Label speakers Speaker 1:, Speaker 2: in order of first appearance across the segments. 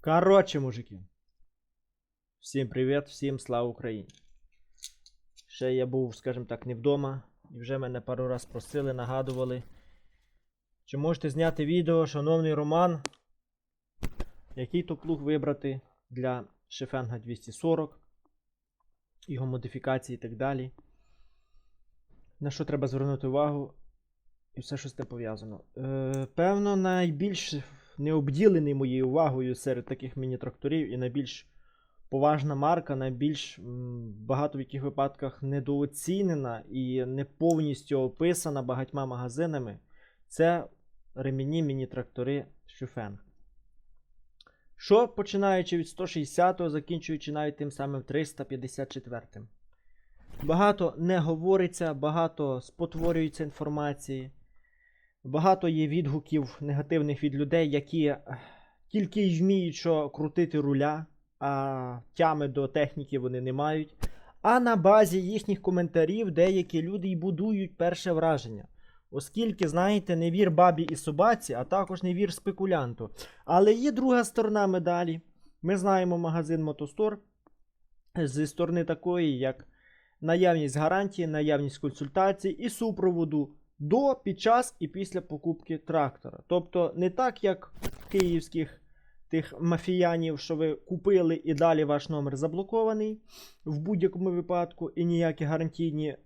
Speaker 1: Коротше, мужики. Всім привіт, всім слава Україні. Ще я був, скажімо так, не вдома. І вже мене пару раз просили, нагадували. Чи можете зняти відео, шановний Роман, який то плуг вибрати для Шефенга 240, його модифікації і так далі. На що треба звернути увагу і все, що з тим пов'язано. Е, певно, найбільш необділений моєю увагою серед таких міні-тракторів і найбільш поважна марка, найбільш багато в яких випадках недооцінена і не повністю описана багатьма магазинами. Це ремінні міні-трактори Шуфенг. Що починаючи від 160-го, закінчуючи навіть тим самим 354-м. Багато не говориться, багато спотворюється інформації. Багато є відгуків негативних від людей, які тільки й вміють що крутити руля, а тями до техніки вони не мають. А на базі їхніх коментарів деякі люди й будують перше враження. Оскільки, знаєте, не вір бабі і собаці, а також не вір спекулянту. Але є друга сторона медалі. Ми знаємо магазин Мотостор зі сторони такої, як наявність гарантії, наявність консультацій і супроводу до, під час і після покупки трактора. Тобто не так, як київських тих мафіянів, що ви купили і далі ваш номер заблокований в будь-якому випадку, і ніякі гарантійні,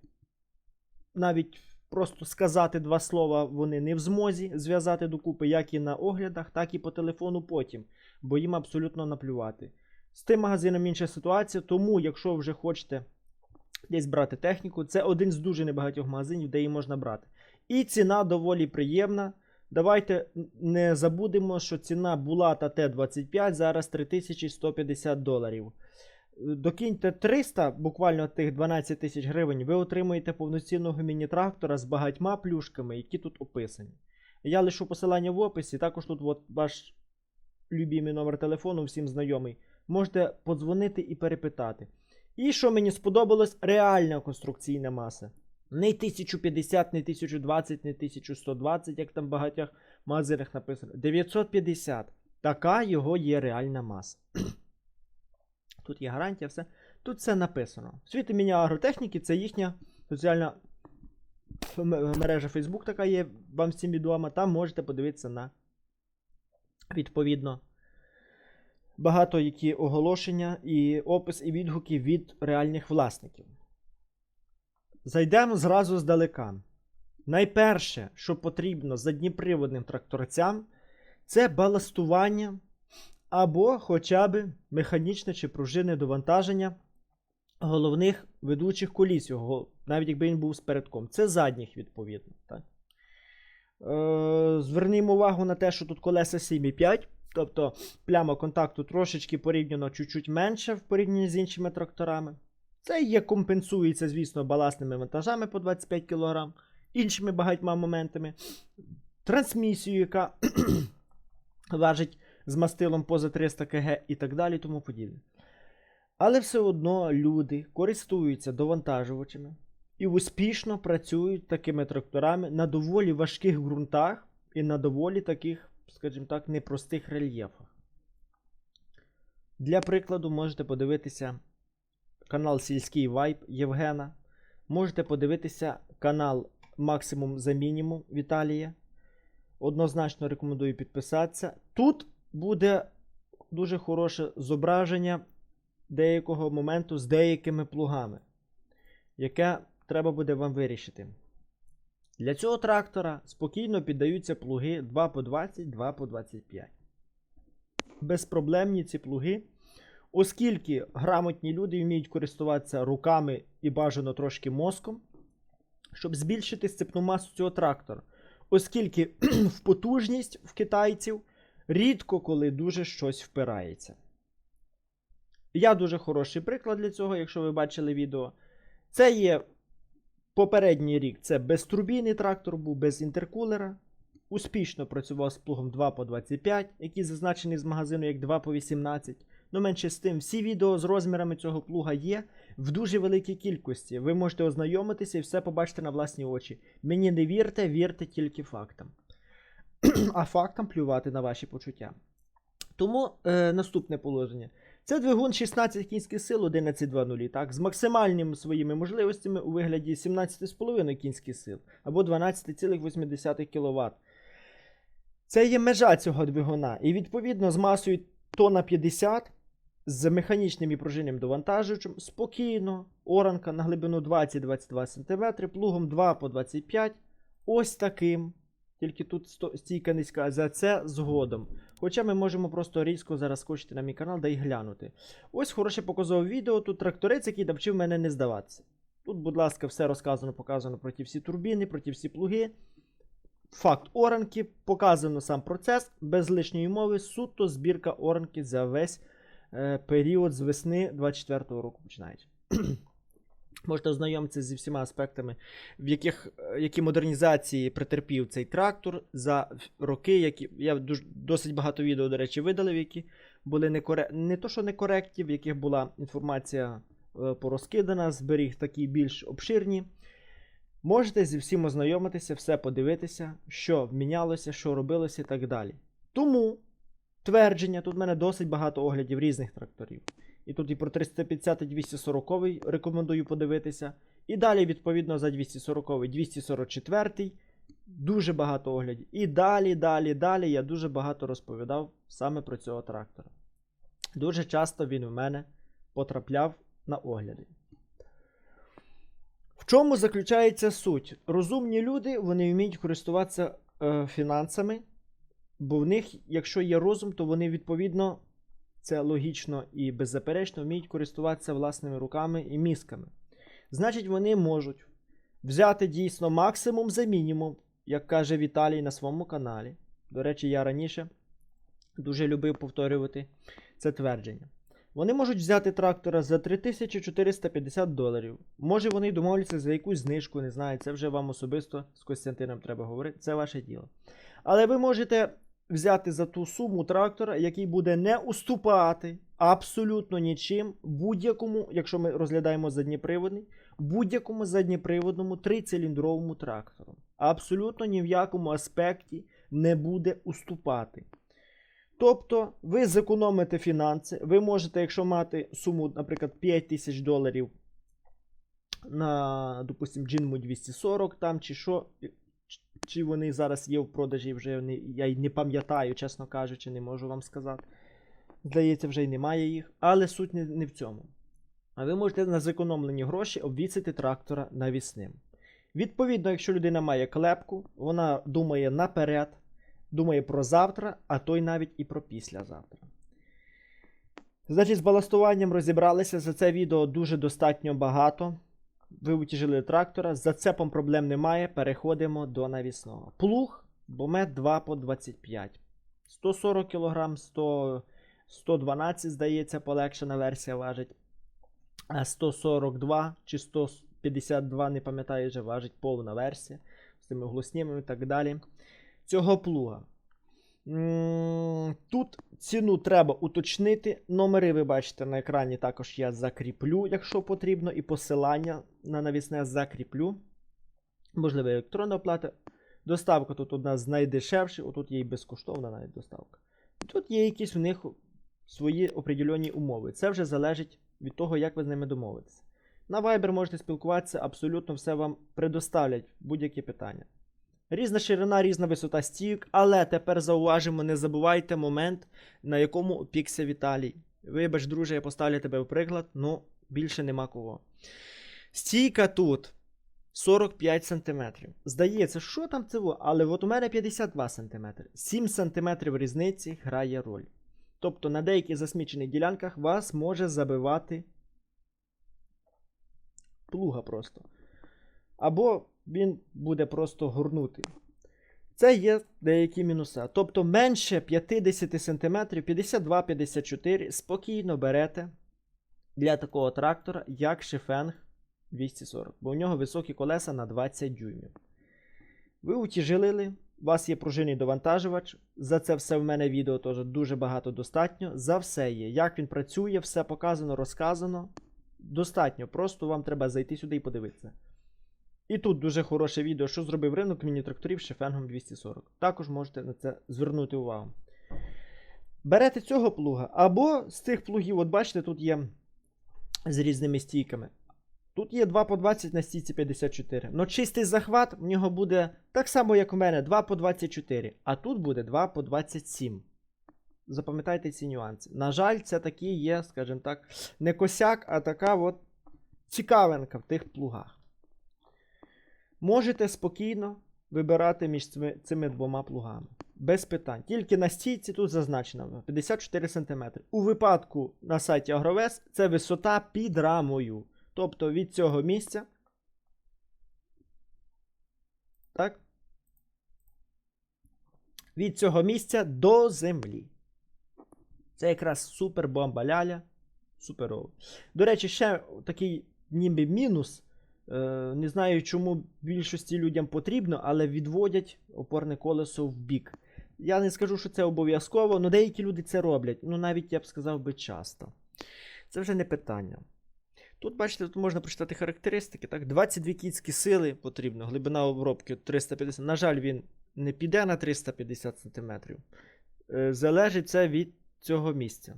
Speaker 1: навіть просто сказати два слова вони не в змозі зв'язати докупи, як і на оглядах, так і по телефону потім, бо їм абсолютно наплювати. З тим магазином інша ситуація, тому якщо вже хочете десь брати техніку, це один з дуже небагатьох магазинів, де її можна брати. І ціна доволі приємна. Давайте не забудемо, що ціна була та Т-25 зараз 3150 доларів. Докиньте 300, буквально тих 12 тисяч гривень, ви отримуєте повноцінного міні-трактора з багатьма плюшками, які тут описані. Я лишу посилання в описі, також тут от ваш любимий номер телефону, всім знайомий. Можете подзвонити і перепитати. І що мені сподобалось, реальна конструкційна маса. Не 1050, не 1020, не 1120, як там в багатьох магазинах написано. 950. Така його є реальна маса. Тут є гарантія, все. Тут все написано. Світи міня агротехніки це їхня соціальна мережа Facebook така є, вам всім відома. Там можете подивитися на відповідно багато які оголошення і опис і відгуки від реальних власників. Зайдемо зразу здалека. Найперше, що потрібно задніприводним тракторцям, це баластування або хоча б механічне чи пружинне довантаження головних ведучих коліс, його, навіть якби він був з передком. Це задніх, відповідно. Так? Е, звернімо увагу на те, що тут колеса 7,5, тобто пляма контакту трошечки порівняно чуть-чуть менше в порівнянні з іншими тракторами. Це є компенсується, звісно, баласними вантажами по 25 кг, іншими багатьма моментами. Трансмісією, яка важить з мастилом поза 300 кг і так далі, тому подібне. Але все одно люди користуються довантажувачами і успішно працюють такими тракторами на доволі важких ґрунтах і на доволі таких, скажімо так, непростих рельєфах. Для прикладу, можете подивитися канал Сільський Вайб Євгена. Можете подивитися канал Максимум за мінімум Віталія. Однозначно рекомендую підписатися. Тут буде дуже хороше зображення деякого моменту з деякими плугами, яке треба буде вам вирішити. Для цього трактора спокійно піддаються плуги 2 по 20, 2 по 25. Безпроблемні ці плуги. Оскільки грамотні люди вміють користуватися руками і бажано трошки мозком, щоб збільшити сцепну масу цього трактора. Оскільки в потужність в китайців рідко коли дуже щось впирається. Я дуже хороший приклад для цього, якщо ви бачили відео. Це є попередній рік, це безтурбійний трактор був без інтеркулера. Успішно працював з плугом 2 по 25, який зазначений з магазину як 2 по 18. Ну, менше з тим, всі відео з розмірами цього плуга є в дуже великій кількості. Ви можете ознайомитися і все побачити на власні очі. Мені не вірте, вірте тільки фактам. а фактам плювати на ваші почуття. Тому е, наступне положення. Це двигун 16 кінських сил 11.2.0, так, з максимальними своїми можливостями у вигляді 17,5 кінських сил або 12,8 кВт. Це є межа цього двигуна. І відповідно з масою тонна 50 з механічним і пружинним довантажувачем спокійно, оранка на глибину 20-22 см, плугом 2 по 25 ось таким. Тільки тут стійка низька, за це згодом. Хоча ми можемо просто різко зараз скочити на мій канал да й глянути. Ось хороше показове відео. Тут тракторець, який навчив мене не здаватися. Тут, будь ласка, все розказано, показано про ті всі турбіни, про ті всі плуги. Факт оранки, показано сам процес, без лишньої мови, суто збірка оранки за весь період з весни 24-го року починаючи. Можете ознайомитися зі всіма аспектами, в яких, е, які модернізації претерпів цей трактор за роки, які я дуже, досить багато відео, до речі, видалив, які були не, коре... не то, що некоректні, в яких була інформація е, порозкидана, зберіг такі більш обширні. Можете зі всім ознайомитися, все подивитися, що мінялося, що робилося і так далі. Тому твердження, тут в мене досить багато оглядів різних тракторів. І тут і про 350 і 240 рекомендую подивитися. І далі, відповідно, за 240 244 дуже багато оглядів. І далі, далі, далі я дуже багато розповідав саме про цього трактора. Дуже часто він в мене потрапляв на огляди. В чому заключається суть? Розумні люди вони вміють користуватися е, фінансами, бо в них, якщо є розум, то вони відповідно, це логічно і беззаперечно, вміють користуватися власними руками і мізками. Значить, вони можуть взяти дійсно максимум за мінімум, як каже Віталій на своєму каналі. До речі, я раніше дуже любив повторювати це твердження. Вони можуть взяти трактора за 3450 доларів. Може вони домовляться за якусь знижку, не знаю, це вже вам особисто з Костянтином треба говорити, це ваше діло. Але ви можете взяти за ту суму трактора, який буде не уступати абсолютно нічим будь-якому, якщо ми розглядаємо задніприводний, будь-якому задніприводному трициліндровому трактору. Абсолютно ні в якому аспекті не буде уступати. Тобто ви зекономите фінанси, ви можете, якщо мати суму, наприклад, 5 тисяч доларів на, допустим, Jinmu 240 там чи що, чи вони зараз є в продажі, вже не, я й не пам'ятаю, чесно кажучи, не можу вам сказати. Здається, вже й немає їх, але суть не, не в цьому. А ви можете на зекономлені гроші обвісити трактора навісним. Відповідно, якщо людина має клепку, вона думає наперед, думає про завтра, а то й навіть і про післязавтра. Значить, з баластуванням розібралися. За це відео дуже достатньо багато. Ви утяжили трактора. З зацепом проблем немає. Переходимо до навісного. Плуг, бомет 2 по 25. 140 кг, 100, 112, здається, полегшена версія важить. 142 чи 152, не пам'ятаю, вже важить повна версія. З тими голосніми і так далі. Цього плуга. Тут ціну треба уточнити. Номери ви бачите на екрані також я закріплю, якщо потрібно, і посилання на навісне закріплю. Можливо, електронна оплата. Доставка тут одна з найдешевших, отут є і безкоштовна навіть доставка. Тут є якісь у них свої определені умови. Це вже залежить від того, як ви з ними домовитеся. На Viber можете спілкуватися, абсолютно все вам предоставлять будь-які питання. Різна ширина, різна висота стійок, але тепер зауважимо, не забувайте момент, на якому опікся Віталій. Вибач, друже, я поставлю тебе в приклад, ну більше нема кого. Стійка тут 45 см. Здається, що там це? Але от у мене 52 см. 7 см різниці грає роль. Тобто на деяких засмічених ділянках вас може забивати плуга просто. Або він буде просто горнути. Це є деякі мінуси. Тобто менше 50 см, 52-54 спокійно берете для такого трактора, як Шифенг 240, бо у нього високі колеса на 20 дюймів. Ви утяжелили, у вас є пружинний довантажувач. За це все в мене відео теж дуже багато достатньо. За все є. Як він працює, все показано, розказано. Достатньо. Просто вам треба зайти сюди і подивитися. І тут дуже хороше відео, що зробив ринок міні-тракторів Шефенгом 240. Також можете на це звернути увагу. берете цього плуга, або з цих плугів, от бачите, тут є з різними стійками. Тут є 2 по 20 на стійці 54. Но чистий захват в нього буде так само, як у мене, 2 по 24. А тут буде 2 по 27. Запам'ятайте ці нюанси. На жаль, це такі є, скажімо так, не косяк, а така от цікавинка в тих плугах. Можете спокійно вибирати між цими, цими двома плугами. Без питань. Тільки на стійці тут зазначено 54 см. У випадку на сайті Агровес це висота під рамою. Тобто від цього місця. Так. Від цього місця до землі. Це якраз супер бомба ляля. Суперово. До речі, ще такий ніби мінус. Е, не знаю, чому більшості людям потрібно, але відводять опорне колесо в бік. Я не скажу, що це обов'язково, але деякі люди це роблять. Ну, навіть я б сказав би часто. Це вже не питання. Тут, бачите, тут можна прочитати характеристики. Так? 22 кінські сили потрібно, глибина обробки 350. На жаль, він не піде на 350 см. Е, Залежить це від цього місця.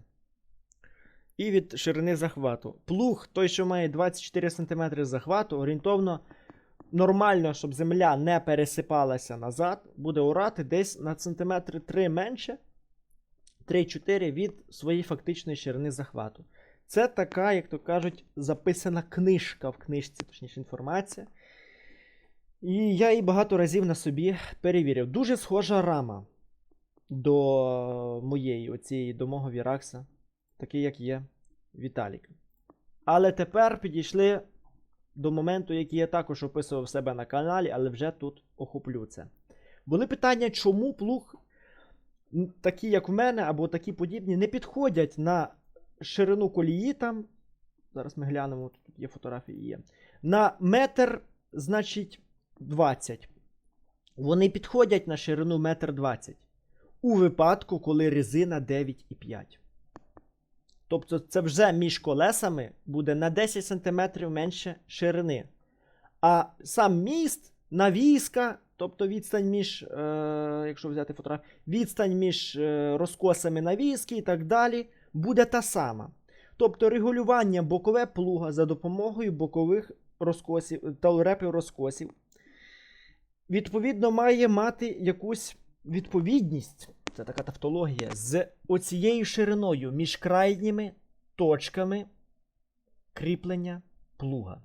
Speaker 1: І від ширини захвату. Плуг, той, що має 24 см захвату, орієнтовно нормально, щоб земля не пересипалася назад, буде орати десь на сантиметри 3 менше, 3-4 від своєї фактичної ширини захвату. Це така, як то кажуть, записана книжка в книжці, точніше інформація. І я її багато разів на собі перевірив. Дуже схожа рама до моєї, оцієї, до мого Віракса, такий, як є Віталік. Але тепер підійшли до моменту, який я також описував себе на каналі, але вже тут охоплю це. Були питання, чому плуг, такі, як в мене, або такі подібні, не підходять на ширину колії там. Зараз ми глянемо, тут є фотографії є. На метр, значить, 20. Вони підходять на ширину метр 20. У випадку, коли резина 9,5. Тобто це вже між колесами буде на 10 см менше ширини. А сам міст, навіска, тобто відстань між, е, якщо взяти фотографію, відстань між е, розкосами навіски і так далі, буде та сама. Тобто регулювання бокове плуга за допомогою бокових розкосів, талрепів розкосів, відповідно, має мати якусь відповідність це така тавтологія, з оцією шириною між крайніми точками кріплення плуга.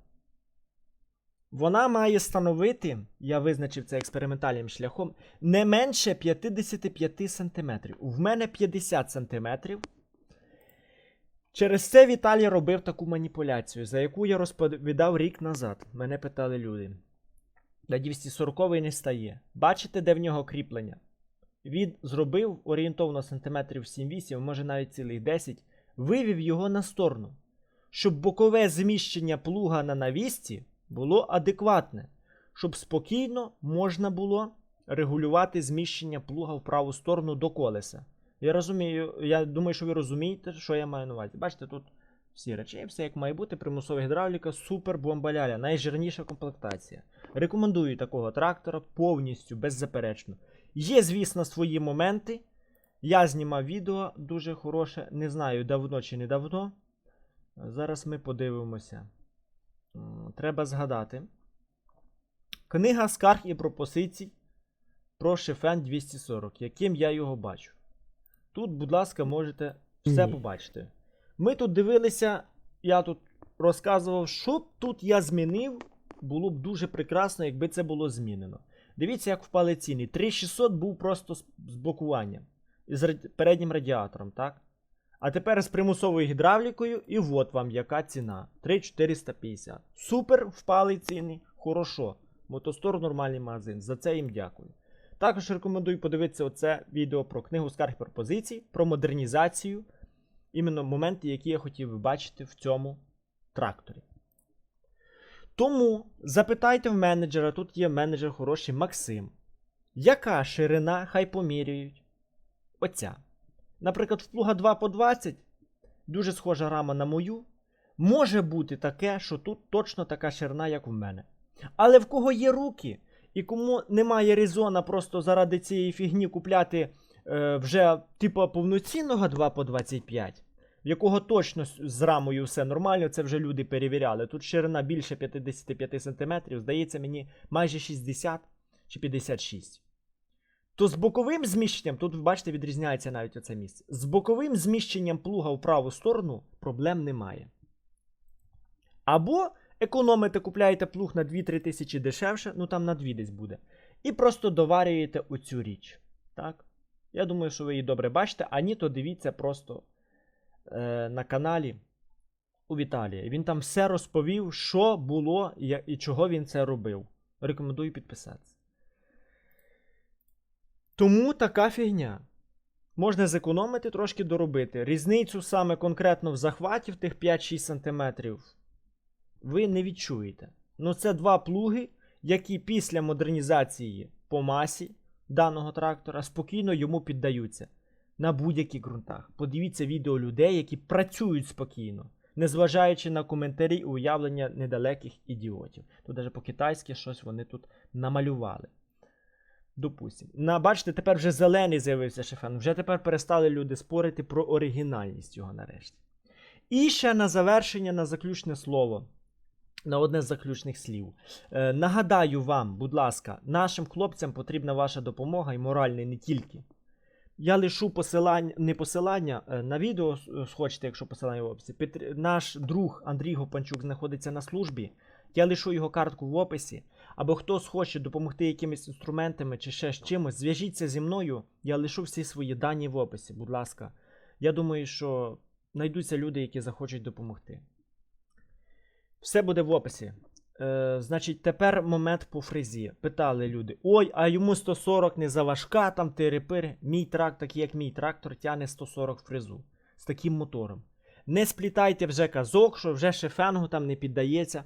Speaker 1: Вона має становити, я визначив це експериментальним шляхом, не менше 55 см. В мене 50 см. Через це Віталій робив таку маніпуляцію, за яку я розповідав рік назад. Мене питали люди. На 240 не стає. Бачите, де в нього кріплення? Він зробив орієнтовно сантиметрів 7-8, може навіть цілих 10, вивів його на сторону, щоб бокове зміщення плуга на навісці було адекватне, щоб спокійно можна було регулювати зміщення плуга в праву сторону до колеса. Я розумію, я думаю, що ви розумієте, що я маю на увазі. Бачите, тут всі речі, все як має бути, примусова гідравліка, супер бомбаляля, найжирніша комплектація. Рекомендую такого трактора повністю, беззаперечно. Є, звісно, свої моменти. Я знімав відео дуже хороше, не знаю, давно чи не давно. Зараз ми подивимося. Треба згадати. Книга скарг і пропозицій про Шефен 240, яким я його бачу. Тут, будь ласка, можете все побачити. Ми тут дивилися, я тут розказував, що б тут я змінив. Було б дуже прекрасно, якби це було змінено. Дивіться, як впали ціни. 3600 був просто з блокуванням. З переднім радіатором, так? А тепер з примусовою гідравлікою, і от вам яка ціна. 3450. Супер впали ціни. Хорошо. Мотостор нормальний магазин. За це їм дякую. Також рекомендую подивитися оце відео про книгу скарг пропозицій, про модернізацію. Іменно моменти, які я хотів би бачити в цьому тракторі. Тому запитайте в менеджера, тут є менеджер хороший Максим. Яка ширина хай поміряють? Оця. Наприклад, в плуга 2 по 20, дуже схожа рама на мою. Може бути таке, що тут точно така ширина, як у мене. Але в кого є руки, і кому немає резона просто заради цієї фігні купляти е, вже типу повноцінного 2 по 25, в якого точно з- рамою все нормально, це вже люди перевіряли. Тут ширина більше 55 см, здається мені майже 60 чи 56. То з боковим зміщенням, тут бачите, відрізняється навіть оце місце. З боковим зміщенням плуга в праву сторону проблем немає. Або економите, купляєте плуг на 2-3 тисячі дешевше, ну там на 2 десь буде. І просто доварюєте оцю річ. Так? Я думаю, що ви її добре бачите, а ні, то дивіться просто е, на каналі у Віталія. Він там все розповів, що було і чого він це робив. Рекомендую підписатися. Тому така фігня. Можна зекономити, трошки доробити. Різницю саме конкретно в захваті в тих 5-6 см ви не відчуєте. Ну, це два плуги, які після модернізації по масі даного трактора спокійно йому піддаються на будь-яких ґрунтах. Подивіться відео людей, які працюють спокійно, незважаючи на коментарі і уявлення недалеких ідіотів. Тут навіть по-китайськи щось вони тут намалювали. Допустимо. На, бачите, тепер вже зелений з'явився шефен. Вже тепер перестали люди спорити про оригінальність його нарешті. І ще на завершення, на заключне слово. На одне з заключних слів. Е, нагадаю вам, будь ласка, нашим хлопцям потрібна ваша допомога і моральна не тільки. Я лишу посилання, не посилання е, на відео, схочете, якщо посилання в описі. Петр- Наш друг Андрій Гопанчук знаходиться на службі. Я лишу його картку в описі. Або хто схоче допомогти якимись інструментами чи ще з чимось, зв'яжіться зі мною. Я лишу всі свої дані в описі, будь ласка. Я думаю, що знайдуться люди, які захочуть допомогти. Все буде в описі. Е, значить, тепер момент по фрезі. Питали люди: ой, а йому 140 не заважка, там тири-пири. Мій трактор, такий як мій трактор, тягне 140 фрезу з таким мотором. Не сплітайте вже казок, що вже шефенгу там не піддається.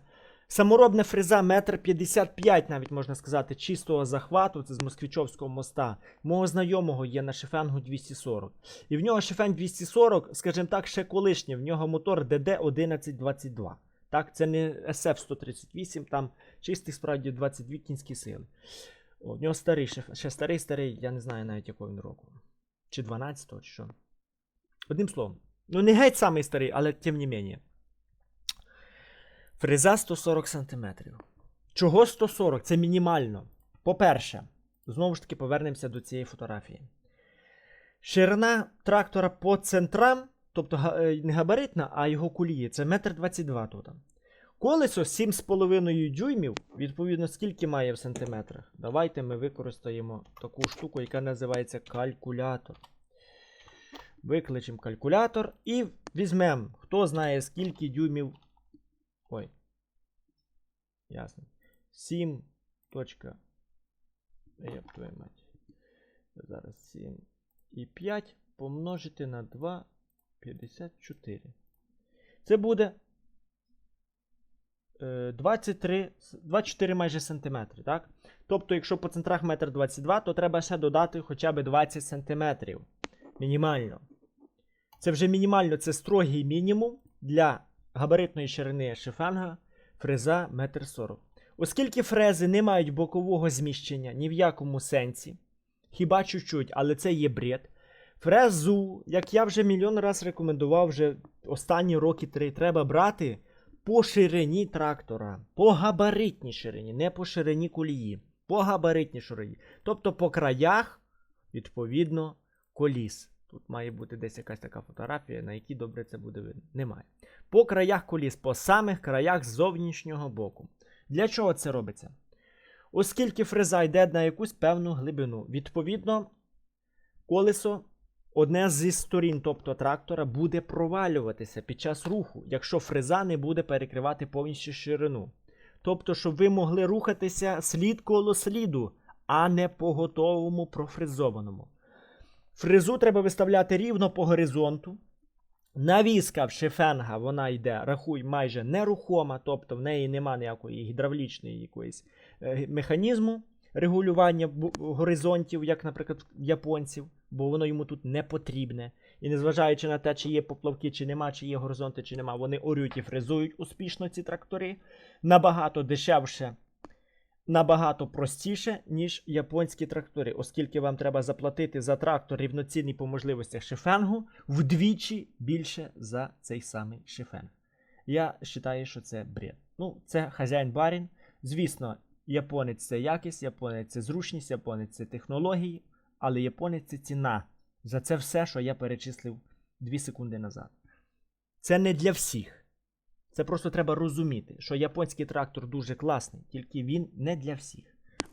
Speaker 1: Саморобна фреза 1,55 м, навіть можна сказати, чистого захвату, це з Москвичовського моста. Мого знайомого є на шефенгу 240. І в нього шефенг 240, скажімо так, ще колишній, в нього мотор DD1122. Так, це не SF-138, там чистий справді 22 кінські сили. В нього старий, ще старий, старий, я не знаю навіть якого він року. Чи 12-го, чи що. Одним словом. Ну, не геть самий старий, але тим не менше. Фреза 140 см. Чого 140? Це мінімально. По-перше, знову ж таки повернемося до цієї фотографії. Ширина трактора по центрам, тобто е, не габаритна, а його кулії, це 1,22 м тут. Колесо 7,5 дюймів, відповідно, скільки має в сантиметрах. Давайте ми використаємо таку штуку, яка називається калькулятор. Викличемо калькулятор і візьмемо, хто знає, скільки дюймів. Ой. Ясно. 7. Точка. Як твою мать. Зараз 7 і 5 помножити на 2, 54. Це буде е, 23, 24 майже сантиметри, так? Тобто, якщо по центрах 1,22 м, то треба ще додати хоча б 20 сантиметрів. Мінімально. Це вже мінімально, це строгий мінімум для габаритної ширини шифанга фреза 1,40 м. Оскільки фрези не мають бокового зміщення ні в якому сенсі, хіба чуть-чуть, але це є бред. Фрезу, як я вже мільйон раз рекомендував вже останні роки три, треба брати по ширині трактора, по габаритній ширині, не по ширині колії, по габаритній ширині. Тобто по краях, відповідно, коліс. Тут має бути десь якась така фотографія, на якій добре це буде видно. Немає. По краях коліс, по самих краях зовнішнього боку. Для чого це робиться? Оскільки фреза йде на якусь певну глибину, відповідно, колесо одне зі сторін, тобто трактора, буде провалюватися під час руху, якщо фреза не буде перекривати повністю ширину. Тобто, щоб ви могли рухатися слід коло сліду, а не по готовому профрезованому. Фрезу треба виставляти рівно по горизонту. Навіска в шифенга вона йде, рахуй, майже нерухома, тобто в неї нема ніякої гідравлічної якоїсь е, механізму регулювання горизонтів, як, наприклад, японців, бо воно йому тут не потрібне. І незважаючи на те, чи є поплавки, чи нема, чи є горизонти, чи нема, вони орють і фрезують успішно ці трактори. Набагато дешевше набагато простіше, ніж японські трактори, оскільки вам треба заплатити за трактор рівноцінний по можливостях шифенгу вдвічі більше за цей самий шифенг. Я вважаю, що це бред. Ну, це хазяїн барін. Звісно, японець це якість, японець це зручність, японець це технології, але японець це ціна за це все, що я перечислив 2 секунди назад. Це не для всіх. Це просто треба розуміти, що японський трактор дуже класний, тільки він не для всіх.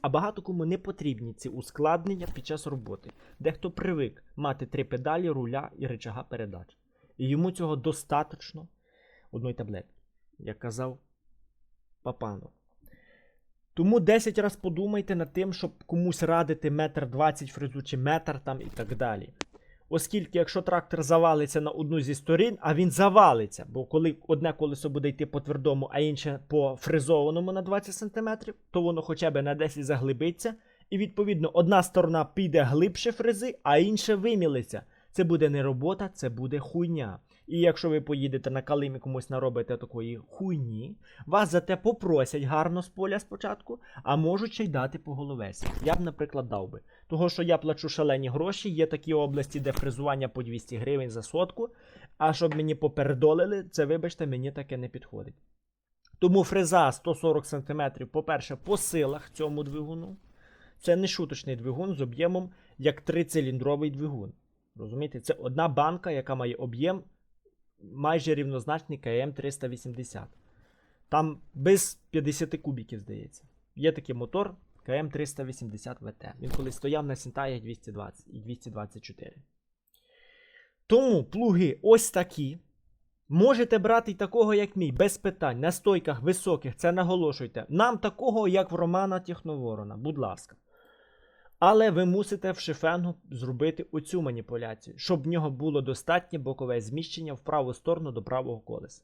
Speaker 1: А багато кому не потрібні ці ускладнення під час роботи. Дехто привик мати три педалі, руля і рычага передач. І йому цього достатньо одної таблетки, як казав Папанов. Тому 10 разів подумайте над тим, щоб комусь радити метр 20 фрезу чи метр там і так далі. Оскільки, якщо трактор завалиться на одну зі сторін, а він завалиться, бо коли одне колесо буде йти по твердому, а інше по фрезованому на 20 см, то воно хоча б на 10 заглибиться, і відповідно одна сторона піде глибше фрези, а інша вимілиться. Це буде не робота, це буде хуйня. І якщо ви поїдете на калимі комусь наробите такої хуйні, вас за те попросять гарно з поля спочатку, а можуть ще й дати по головесі. Я б, наприклад, дав би. Того, що я плачу шалені гроші, є такі області, де фрезування по 200 гривень за сотку. А щоб мені попередолили, це, вибачте, мені таке не підходить. Тому фреза 140 см, по-перше, по силах цьому двигуну. Це не шуточний двигун з об'ємом як трициліндровий двигун. Розумієте, це одна банка, яка має об'єм майже рівнозначний КМ 380. Там без 50 кубіків, здається. Є такий мотор КМ 380 ВТ. Він колись стояв на Сінтаях 220 і 224. Тому плуги ось такі. Можете брати й такого, як мій, без питань, на стойках високих, це наголошуйте. Нам такого, як в Романа Техноворона, будь ласка. Але ви мусите в шифенгу зробити оцю маніпуляцію, щоб в нього було достатнє бокове зміщення в праву сторону до правого колеса.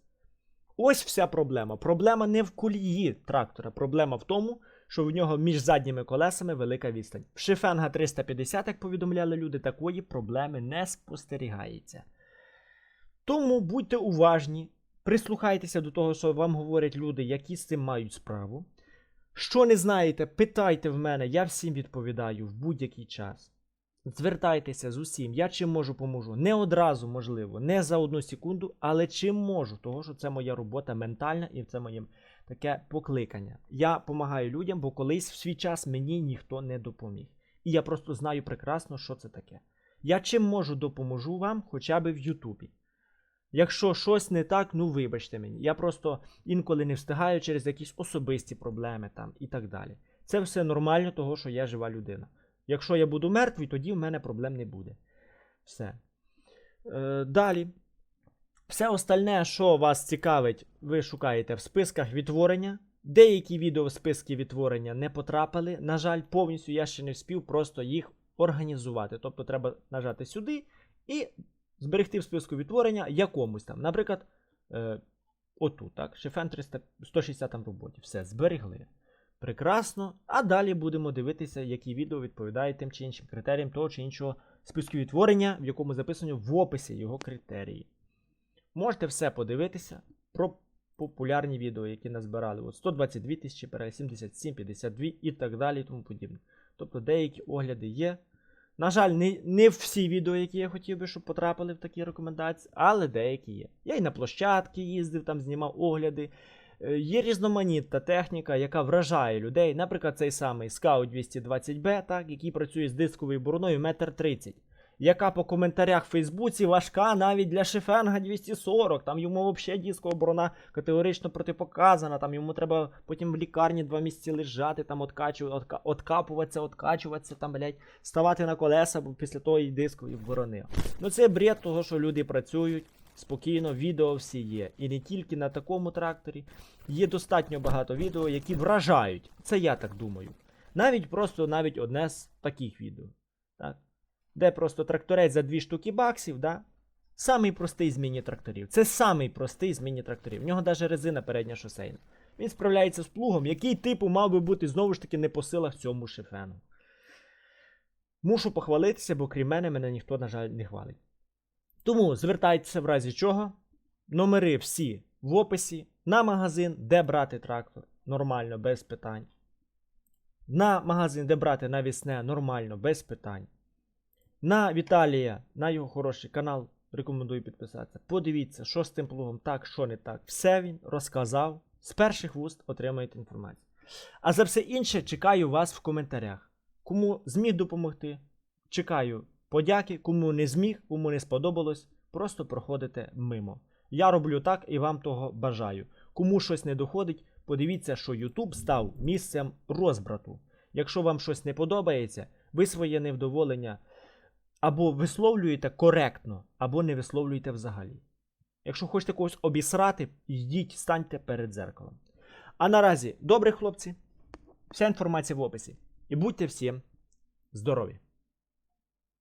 Speaker 1: Ось вся проблема. Проблема не в колії трактора. Проблема в тому, що в нього між задніми колесами велика відстань. В шифенга 350, як повідомляли люди, такої проблеми не спостерігається. Тому будьте уважні, прислухайтеся до того, що вам говорять люди, які з цим мають справу. Що не знаєте, питайте в мене, я всім відповідаю в будь-який час. Звертайтеся з усім, я чим можу поможу. Не одразу, можливо, не за одну секунду, але чим можу, того що це моя робота ментальна і це моє таке покликання. Я допомагаю людям, бо колись в свій час мені ніхто не допоміг. І я просто знаю прекрасно, що це таке. Я чим можу допоможу вам хоча б в Ютубі. Якщо щось не так, ну вибачте мені. Я просто інколи не встигаю через якісь особисті проблеми там і так далі. Це все нормально, того, що я жива людина. Якщо я буду мертвий, тоді в мене проблем не буде. Все. Е, далі. Все остальне, що вас цікавить, ви шукаєте в списках відтворення. Деякі відео в списки відтворення не потрапили. На жаль, повністю я ще не вспів просто їх організувати. Тобто треба нажати сюди і зберегти в списку відтворення якомусь там. Наприклад, е, отут, так, Шефен 300, 160 там роботі. Все, зберегли. Прекрасно. А далі будемо дивитися, які відео відповідають тим чи іншим критеріям того чи іншого списку відтворення, в якому записано в описі його критерії. Можете все подивитися про популярні відео, які назбирали. От 122 тисячі переглядів, 77, 52 і так далі і тому подібне. Тобто деякі огляди є. На жаль, не, не всі відео, які я хотів би, щоб потрапили в такі рекомендації, але деякі є. Я і на площадки їздив, там знімав огляди. Е, Є різноманітна техніка, яка вражає людей. Наприклад, цей самий Scout 220B, так, який працює з дисковою бороною 1,30 м. Яка по коментарях в Фейсбуці важка навіть для Шефенга 240. Там йому взагалі дискова борона категорично протипоказана. Там йому треба потім в лікарні два місяці лежати, там откачувати, отка, откапуватися, откачуватися, там, блядь, ставати на колеса бо після того і дискової борони. Ну це бред того, що люди працюють. Спокійно, відео всі є. І не тільки на такому тракторі. Є достатньо багато відео, які вражають. Це я так думаю. Навіть просто навіть одне з таких відео. Так? Де просто тракторець за дві штуки баксів, да? Самий простий з міні-тракторів. Це самий простий з міні-тракторів. В нього навіть резина передня шосейна. Він справляється з плугом, який типу мав би бути знову ж таки не по силах цьому шифену. Мушу похвалитися, бо крім мене, мене ніхто, на жаль, не хвалить. Тому звертайтеся в разі чого. Номери всі в описі, на магазин, де брати трактор. Нормально, без питань. На магазин, де брати навісне нормально, без питань. На Віталія, на його хороший канал. Рекомендую підписатися. Подивіться, що з тим плугом так, що не так. Все він розказав. З перших вуст отримаєте інформацію. А за все інше чекаю вас в коментарях. Кому зміг допомогти, чекаю подяки, кому не зміг, кому не сподобалось, просто проходите мимо. Я роблю так і вам того бажаю. Кому щось не доходить, подивіться, що YouTube став місцем розбрату. Якщо вам щось не подобається, ви своє невдоволення або висловлюєте коректно, або не висловлюєте взагалі. Якщо хочете когось обісрати, йдіть, станьте перед дзеркалом. А наразі, добре, хлопці, вся інформація в описі. І будьте всім здорові!